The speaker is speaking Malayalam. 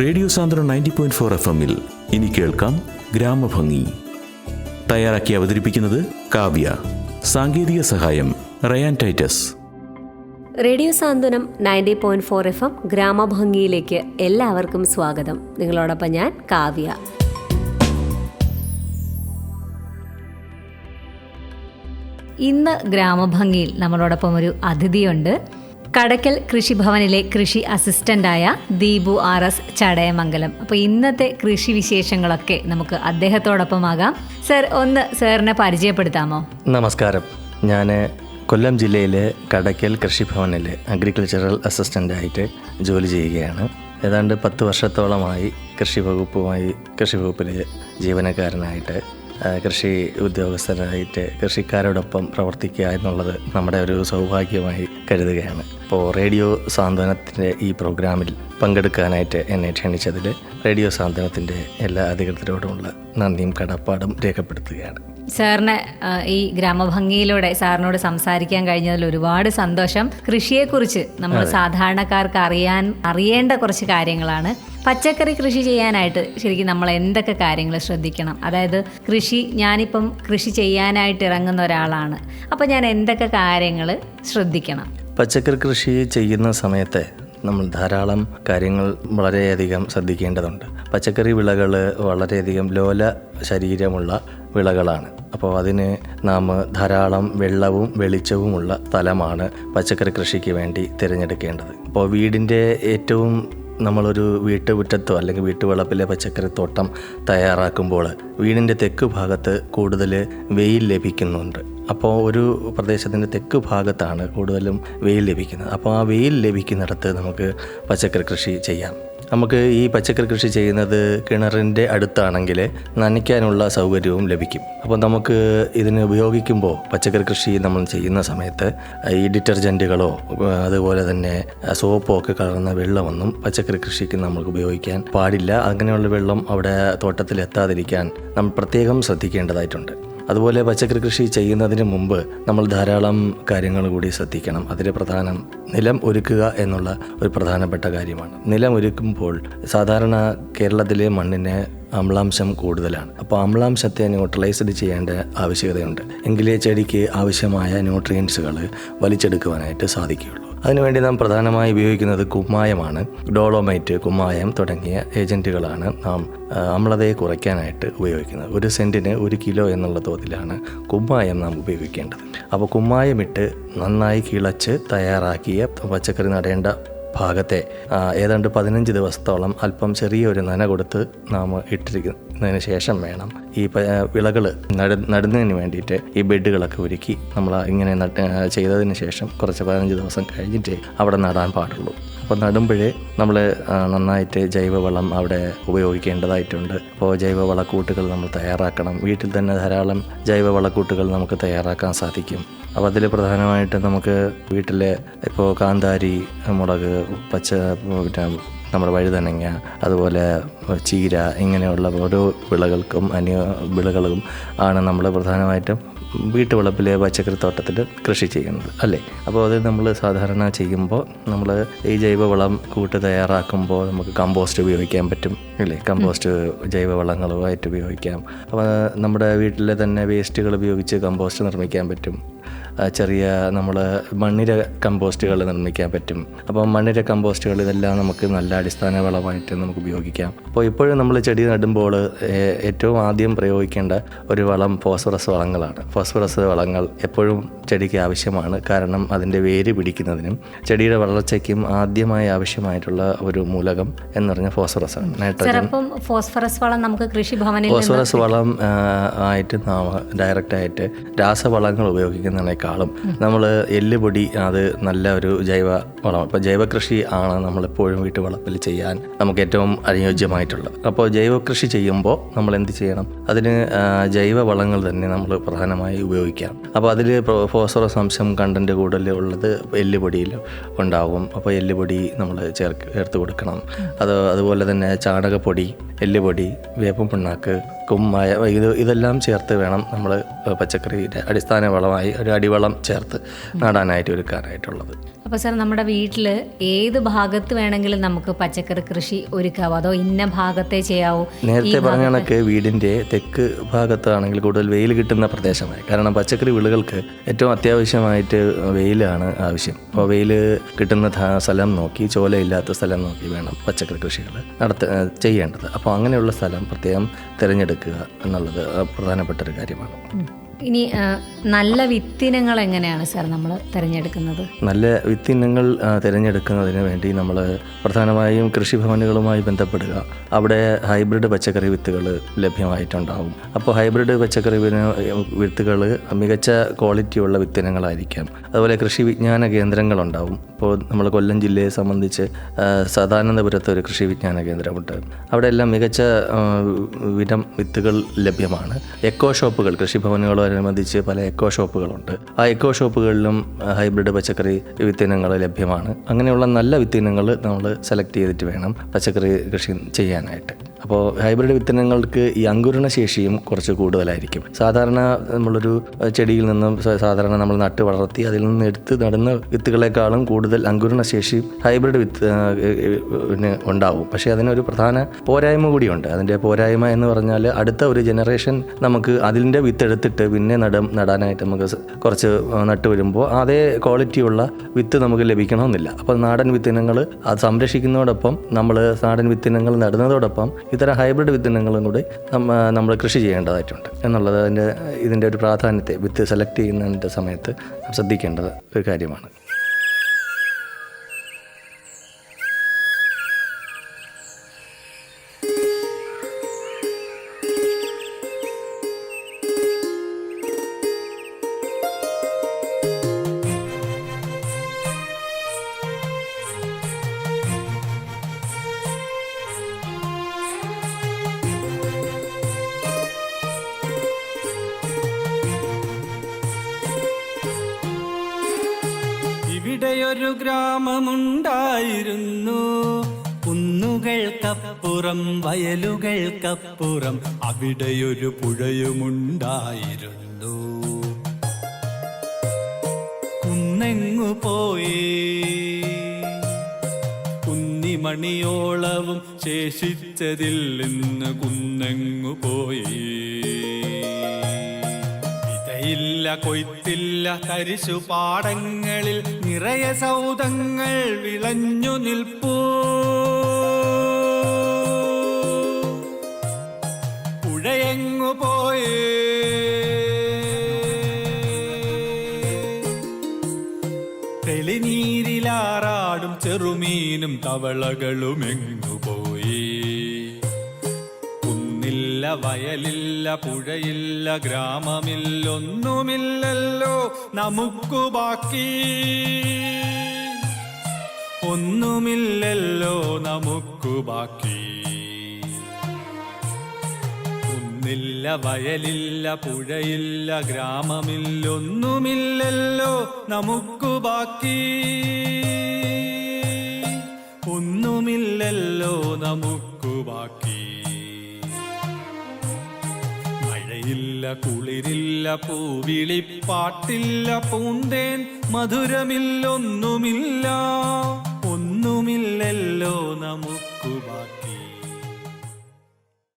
Radio Sandram ninety point four F എമ്മിൽ ഇനി കേൾക്കാം ഗ്രാമഭംഗി. തയ്യാറാക്കി അവതരിപ്പിക്കുന്നത് കാവ്യ. സാങ്കേതിക സഹായം Ryan Titus. Radio Santhwanam ninety point four F M ഗ്രാമഭംഗിയിലേക്ക് എല്ലാവർക്കും സ്വാഗതം. നിങ്ങളോടൊപ്പം ഞാൻ കാവ്യ. ഇന്ന് ഗ്രാമഭംഗിയിൽ നമ്മളോടൊപ്പം ഒരു അതിഥിയുണ്ട്. കടക്കൽ കൃഷിഭവനിലെ കൃഷി അസിസ്റ്റന്റായ ദീപു ആർ എസ് ചടയമംഗലം. അപ്പോൾ ഇന്നത്തെ കൃഷി വിശേഷങ്ങളൊക്കെ നമുക്ക് അദ്ദേഹത്തോടൊപ്പമാകാം. സർ ഒന്ന് സാറിനെ പരിചയപ്പെടുത്താമോ? നമസ്കാരം. ഞാൻ കൊല്ലം ജില്ലയിലെ കടക്കൽ കൃഷിഭവനിൽ അഗ്രികൾച്ചറൽ അസിസ്റ്റന്റായിട്ട് ജോലി ചെയ്യുകയാണ്. ഏതാണ്ട് പത്ത് വർഷത്തോളമായി കൃഷി വകുപ്പുമായി കൃഷി വകുപ്പിലെ ജീവനക്കാരനായിട്ട് കൃഷി ഉദ്യോഗസ്ഥരായിട്ട് കൃഷിക്കാരോടൊപ്പം പ്രവർത്തിക്കുക എന്നുള്ളത് നമ്മുടെ ഒരു സൗഭാഗ്യമായി കരുതുകയാണ്. അപ്പോൾ റേഡിയോ സാന്ത്വനത്തിന്റെ ഈ പ്രോഗ്രാമിൽ പങ്കെടുക്കാനായിട്ട് എന്നെ ക്ഷണിച്ചതിൽ റേഡിയോ സാന്ത്വനത്തിന്റെ എല്ലാ അധികൃതരോടുമുള്ള നന്ദിയും കടപ്പാടും രേഖപ്പെടുത്തുകയാണ്. സാറിന് ഈ ഗ്രാമഭംഗിയിലൂടെ സാറിനോട് സംസാരിക്കാൻ കഴിഞ്ഞതിൽ ഒരുപാട് സന്തോഷം. കൃഷിയെക്കുറിച്ച് നമ്മൾ സാധാരണക്കാർക്ക് അറിയാൻ അറിയേണ്ട കുറച്ച് കാര്യങ്ങളാണ്. പച്ചക്കറി കൃഷി ചെയ്യാനായിട്ട് ശരിക്കും നമ്മൾ എന്തൊക്കെ കാര്യങ്ങൾ ശ്രദ്ധിക്കണം? അതായത് കൃഷി ഞാനിപ്പം കൃഷി ചെയ്യാനായിട്ട് ഇറങ്ങുന്ന ഒരാളാണ്. അപ്പോൾ ഞാൻ എന്തൊക്കെ കാര്യങ്ങൾ ശ്രദ്ധിക്കണം? പച്ചക്കറി കൃഷി ചെയ്യുന്ന സമയത്തെ നമ്മൾ ധാരാളം കാര്യങ്ങൾ വളരെയധികം ശ്രദ്ധിക്കേണ്ടതുണ്ട്. പച്ചക്കറി വിളകൾ വളരെയധികം ലോല ശരീരമുള്ള വിളകളാണ്. അപ്പോൾ അതിന് നാം ധാരാളം വെള്ളവും വെളിച്ചവുമുള്ള സ്ഥലമാണ് പച്ചക്കറി കൃഷിക്ക് വേണ്ടി തിരഞ്ഞെടുക്കേണ്ടത്. അപ്പോൾ വീടിന്റെ ഏറ്റവും നമ്മളൊരു വീട്ടുമുറ്റത്തോ അല്ലെങ്കിൽ വീട്ടുവളപ്പിലെ പച്ചക്കറി തോട്ടം തയ്യാറാക്കുമ്പോൾ വീടിന്റെ തെക്ക് ഭാഗത്ത് കൂടുതൽ വെയിൽ ലഭിക്കുന്നുണ്ട്. അപ്പോൾ ഒരു പ്രദേശത്തിന്റെ തെക്ക് ഭാഗത്താണ് കൂടുതലും വെയിൽ ലഭിക്കുന്നത്. അപ്പോൾ ആ വെയിൽ ലഭിക്കുന്നിടത്ത് നമുക്ക് പച്ചക്കറി കൃഷി ചെയ്യാം. നമുക്ക് ഈ പച്ചക്കറി കൃഷി ചെയ്യുന്നത് കിണറിന്റെ അടുത്താണെങ്കിൽ നനയ്ക്കാനുള്ള സൗകര്യവും ലഭിക്കും. അപ്പോൾ നമുക്ക് ഇതിന് ഉപയോഗിക്കുമ്പോൾ പച്ചക്കറി കൃഷി നമ്മൾ ചെയ്യുന്ന സമയത്ത് ഈ ഡിറ്റർജന്റുകളോ അതുപോലെ തന്നെ സോപ്പോ ഒക്കെ കലർന്ന വെള്ളമൊന്നും പച്ചക്കറി കൃഷിക്ക് നമുക്ക് ഉപയോഗിക്കാൻ പാടില്ല. അങ്ങനെയുള്ള വെള്ളം അവിടെ തോട്ടത്തിൽ എത്താതിരിക്കാൻ നമ്മൾ പ്രത്യേകം ശ്രദ്ധിക്കേണ്ടതായിട്ടുണ്ട്. അതുപോലെ പച്ചക്കറി കൃഷി ചെയ്യുന്നതിന് മുമ്പ് നമ്മൾ ധാരാളം കാര്യങ്ങൾ കൂടി ശ്രദ്ധിക്കണം. അതിലെ പ്രധാനം നിലം ഒരുക്കുക എന്നുള്ള ഒരു പ്രധാനപ്പെട്ട കാര്യമാണ്. നിലം ഒരുക്കുമ്പോൾ സാധാരണ കേരളത്തിലെ മണ്ണിന് അമ്ലാംശം കൂടുതലാണ്. അപ്പോൾ അമ്ലാംശത്തെ ന്യൂട്രലൈസ്ഡ് ചെയ്യേണ്ട ആവശ്യകതയുണ്ട്. എങ്കിലേ ചെടിക്ക് ആവശ്യമായ ന്യൂട്രിയൻസുകൾ വലിച്ചെടുക്കുവാനായിട്ട് സാധിക്കുകയുള്ളൂ. അതിനുവേണ്ടി നാം പ്രധാനമായി ഉപയോഗിക്കുന്നത് കുമ്മായമാണ്. ഡോളോമൈറ്റ് കുമ്മായം തുടങ്ങിയ ഏജന്റുകളാണ് നാം അമ്ലതയെ കുറയ്ക്കാനായിട്ട് ഉപയോഗിക്കുന്നത്. ഒരു സെന്റിന് ഒരു കിലോ എന്നുള്ള തോതിലാണ് കുമ്മായം നാം ഉപയോഗിക്കേണ്ടത്. അപ്പോൾ കുമ്മായമിട്ട് നന്നായി കിളച്ച് തയ്യാറാക്കിയ പച്ചക്കറി നടേണ്ട ഭാഗത്തെ ഏതാണ്ട് പതിനഞ്ച് ദിവസത്തോളം അല്പം ചെറിയൊരു നന കൊടുത്ത് നാം ഇട്ടിരിക്കുന്നതിന് ശേഷം വേണം ഈ വിളകൾ നട നടുന്നതിന് വേണ്ടിയിട്ട് ഈ ബെഡുകളൊക്കെ ഒരുക്കി നമ്മൾ ഇങ്ങനെ നട്ട് ചെയ്തതിന് ശേഷം കുറച്ച് പതിനഞ്ച് ദിവസം കഴിഞ്ഞിട്ട് അവിടെ നടാൻ പാടുള്ളൂ. അപ്പോൾ നടുമ്പോഴേ നമ്മൾ നന്നായിട്ട് ജൈവവളം അവിടെ ഉപയോഗിക്കേണ്ടതായിട്ടുണ്ട്. അപ്പോൾ ജൈവവളക്കൂട്ടുകൾ നമ്മൾ തയ്യാറാക്കണം. വീട്ടിൽ തന്നെ ധാരാളം ജൈവവളക്കൂട്ടുകൾ നമുക്ക് തയ്യാറാക്കാൻ സാധിക്കും. അപ്പോൾ അതിൽ പ്രധാനമായിട്ട് നമുക്ക് വീട്ടിലെ ഇപ്പോൾ കാന്താരി മുളക് പച്ച നമ്മുടെ വഴുതനങ്ങ അതുപോലെ ചീര ഇങ്ങനെയുള്ള ഓരോ വിളകൾക്കും അന്യ വിളകളും ആണ് നമ്മൾ പ്രധാനമായിട്ടും വീട്ടുവളപ്പിലെ പച്ചക്കറി തോട്ടത്തിൽ കൃഷി ചെയ്യുന്നത് അല്ലേ? അപ്പോൾ അത് നമ്മൾ സാധാരണ ചെയ്യുമ്പോൾ നമ്മൾ ഈ ജൈവവളം കൂട്ട് തയ്യാറാക്കുമ്പോൾ നമുക്ക് കമ്പോസ്റ്റ് ഉപയോഗിക്കാൻ പറ്റും അല്ലേ? കമ്പോസ്റ്റ് ജൈവവളങ്ങളുമായിട്ട് ഉപയോഗിക്കാം. അപ്പോൾ നമ്മുടെ വീട്ടിലെ തന്നെ വേസ്റ്റുകൾ ഉപയോഗിച്ച് കമ്പോസ്റ്റ് നിർമ്മിക്കാൻ പറ്റും. ചെറിയ നമ്മൾ മണ്ണിര കമ്പോസ്റ്റുകൾ നിർമ്മിക്കാൻ പറ്റും. അപ്പോൾ മണ്ണിര കമ്പോസ്റ്റുകൾ ഇതെല്ലാം നമുക്ക് നല്ല അടിസ്ഥാന വളമായിട്ട് നമുക്ക് ഉപയോഗിക്കാം. അപ്പോൾ ഇപ്പോഴും നമ്മൾ ചെടി നടുമ്പോൾ ഏറ്റവും ആദ്യം പ്രയോഗിക്കേണ്ട ഒരു വളം ഫോസ്ഫറസ് വളങ്ങളാണ്. ഫോസ്ഫറസ് വളങ്ങൾ എപ്പോഴും ചെടിക്ക് ആവശ്യമാണ്. കാരണം അതിന്റെ വേര് പിടിക്കുന്നതിനും ചെടിയുടെ വളർച്ചയ്ക്കും ആദ്യമായി ആവശ്യമായിട്ടുള്ള ഒരു മൂലകം എന്ന് പറഞ്ഞാൽ ഫോസ്ഫറസ് ആണ് നൈട്രജൻ ഫോസ്ഫറസ് വളം നമുക്ക് കൃഷിഭവനിൽ ഫോസ്ഫറസ് വളം ആയിട്ട് നാം ഡയറക്റ്റായിട്ട് രാസവളങ്ങൾ ഉപയോഗിക്കുന്നതിനേക്കാളും നമ്മൾ എല്ലുപൊടി അത് നല്ല ഒരു ജൈവ വളം ഇപ്പോൾ ജൈവ കൃഷി ആണ് നമ്മളെപ്പോഴും വീട്ടുവളപ്പിൽ ചെയ്യാൻ നമുക്ക് ഏറ്റവും അനുയോജ്യമായിട്ടുള്ളത്. അപ്പോൾ ജൈവ കൃഷി ചെയ്യുമ്പോൾ നമ്മൾ എന്ത് ചെയ്യണം? അതിന് ജൈവ വളങ്ങൾ തന്നെ നമ്മൾ പ്രധാനമായി ഉപയോഗിക്കാം അപ്പോൾ അതിൽ ഫോസ്ഫറസ് അംശം കണ്ടന്റ് കൂടുതൽ ഉള്ളത് എല്ലുപൊടിയിൽ ഉണ്ടാകും അപ്പോൾ എല്ലുപൊടി നമ്മൾ ചേർക്ക് ചേർത്ത് കൊടുക്കണം. അത് അതുപോലെ തന്നെ ചാണകപ്പൊടി എല്ലുപൊടി വേപ്പം പിണ്ണാക്ക് കുമ്മായ ഇത് ഇതെല്ലാം ചേർത്ത് വേണം നമ്മൾ പച്ചക്കറിയുടെ അടിസ്ഥാന വളമായി ഒരു അടിവളം ചേർത്ത് നടാനായിട്ട് ഒരുക്കാനായിട്ടുള്ളത് അപ്പോൾ സാർ നമ്മുടെ വീട്ടിൽ ഏത് ഭാഗത്ത് വേണമെങ്കിലും നമുക്ക് പച്ചക്കറി കൃഷി ഒരുക്കാവോ? അതോ ഇന്ന ഭാഗത്തെ ചെയ്യാവൂ? നേരത്തെ പറഞ്ഞ കണക്ക് വീടിന്റെ തെക്ക് ഭാഗത്താണെങ്കിൽ കൂടുതൽ വെയിൽ കിട്ടുന്ന പ്രദേശമായി. കാരണം പച്ചക്കറി വിളകൾക്ക് ഏറ്റവും അത്യാവശ്യമായിട്ട് വെയിലാണ് ആവശ്യം. അപ്പോൾ വെയിൽ കിട്ടുന്ന സ്ഥലം നോക്കി ചോലയില്ലാത്ത സ്ഥലം നോക്കി വേണം പച്ചക്കറി കൃഷികൾ നടത്ത ചെയ്യേണ്ടത്. അപ്പോൾ അങ്ങനെയുള്ള സ്ഥലം പ്രത്യേകം തിരഞ്ഞെടുക്കുക എന്നുള്ളത് പ്രധാനപ്പെട്ട ഒരു കാര്യമാണ്. ഇനി നല്ല വിത്തിനങ്ങൾ എങ്ങനെയാണ് സാർ നമ്മൾ തിരഞ്ഞെടുക്കുന്നത്? നല്ല വിത്തിനങ്ങൾ തിരഞ്ഞെടുക്കുന്നതിന് വേണ്ടി നമ്മൾ പ്രധാനമായും കൃഷിഭവനുകളുമായി ബന്ധപ്പെടുക. അവിടെ ഹൈബ്രിഡ് പച്ചക്കറി വിത്തുകൾ ലഭ്യമായിട്ടുണ്ടാകും അപ്പോൾ ഹൈബ്രിഡ് പച്ചക്കറി വിത്തുകൾ മികച്ച ക്വാളിറ്റിയുള്ള വിത്തിനങ്ങളായിരിക്കാം. അതുപോലെ കൃഷി വിജ്ഞാന കേന്ദ്രങ്ങളുണ്ടാവും. ഇപ്പോൾ നമ്മൾ കൊല്ലം ജില്ലയെ സംബന്ധിച്ച് സദാനന്ദപുരത്ത് ഒരു കൃഷി വിജ്ഞാന കേന്ദ്രമുണ്ട്. അവിടെ എല്ലാം മികച്ച വിധം വിത്തുകൾ ലഭ്യമാണ്. എക്കോ ഷോപ്പുകൾ കൃഷിഭവനുകളോടനുബന്ധിച്ച് പല എക്കോ ഷോപ്പുകളുണ്ട്. ആ എക്കോ ഷോപ്പുകളിലും ഹൈബ്രിഡ് പച്ചക്കറി വിത്തിനങ്ങൾ ലഭ്യമാണ്. അങ്ങനെയുള്ള നല്ല വിത്തിനങ്ങൾ നമ്മൾ സെലക്ട് ചെയ്തിട്ട് വേണം പച്ചക്കറി കൃഷി ചെയ്യാനായിട്ട്. അപ്പോൾ ഹൈബ്രിഡ് വിത്തനങ്ങൾക്ക് ഈ അങ്കുരണ ശേഷിയും കുറച്ച് കൂടുതലായിരിക്കും. സാധാരണ നമ്മളൊരു ചെടിയിൽ നിന്നും സാധാരണ നമ്മൾ നട്ട് വളർത്തി അതിൽ നിന്ന് എടുത്ത് നടുന്ന വിത്തുകളെക്കാളും കൂടുതൽ അങ്കുരണ ശേഷി ഹൈബ്രിഡ് വിത്ത് ഉണ്ടാവും. പക്ഷേ അതിനൊരു പ്രധാന പോരായ്മ കൂടിയുണ്ട്. അതിന്റെ പോരായ്മ എന്ന് പറഞ്ഞാൽ അടുത്ത ഒരു ജനറേഷൻ നമുക്ക് അതിന്റെ വിത്ത് എടുത്തിട്ട് പിന്നെ നട നടാനായിട്ട് നമുക്ക് കുറച്ച് നട്ട് വരുമ്പോൾ അതേ ക്വാളിറ്റിയുള്ള വിത്ത് നമുക്ക് ലഭിക്കണമെന്നില്ല. അപ്പോൾ നാടൻ വിത്തിനങ്ങൾ അത് സംരക്ഷിക്കുന്നതോടൊപ്പം നമ്മൾ നാടൻ വിത്തിനങ്ങൾ നടുന്നതോടൊപ്പം ഇത്തരം ഹൈബ്രിഡ് വിത്തിനങ്ങളും കൂടി നമ്മ നമ്മൾ കൃഷി ചെയ്യേണ്ടതായിട്ടുണ്ട്. എന്നുള്ളത് അതിന്റെ ഇതിന്റെ ഒരു പ്രാധാന്യത്തെ വിത്ത് സെലക്ട് ചെയ്യുന്നതിന്റെ സമയത്ത് ശ്രദ്ധിക്കേണ്ടത് ഒരു കാര്യമാണ്. ഇവിടെയൊരു ഗ്രാമമുണ്ടായിരുന്നു. കുന്നുകൾക്കപ്പുറം വയലുകൾക്കപ്പുറം അവിടെയൊരു പുഴയുമുണ്ടായിരുന്നു. കുന്നെങ്ങു പോയി? കുന്നിമണിയോളവും ശേഷിച്ചതിൽ നിന്ന് കുന്നെങ്ങു പോയി? വിതയില്ല കൊയ്ത്തില്ല തരിശു പാടങ്ങളിൽ നിറയെ സൗദങ്ങൾ വിളഞ്ഞു നിൽപ്പൂ. പുഴയെങ്ങു പോയേ? തെളിനീരിലാറാടും ചെറുമീനും തവളകളും എങ്ങുപോയി കുന്നില്ല വയലില്ല പുഴയില്ല ഗ്രാമമില്ലൊന്നുമില്ലല്ലോ. നമുക്കു ബാക്കി. ഒന്നുമില്ലല്ലോ നമുക്കു ബാക്കി. കുന്നില്ല വയലില്ല പുഴയില്ല ഗ്രാമമില്ലൊന്നുമില്ലല്ലോ. നമുക്കു ബാക്കി. ഒന്നുമില്ലല്ലോ നമുക്കു ബാക്കി. മഴയില്ല കുളിരില്ല പൂവിളിപ്പാട്ടില്ല പൂന്തേൻ മധുരമില്ലൊന്നുമില്ല. ഒന്നുമില്ലല്ലോ നമു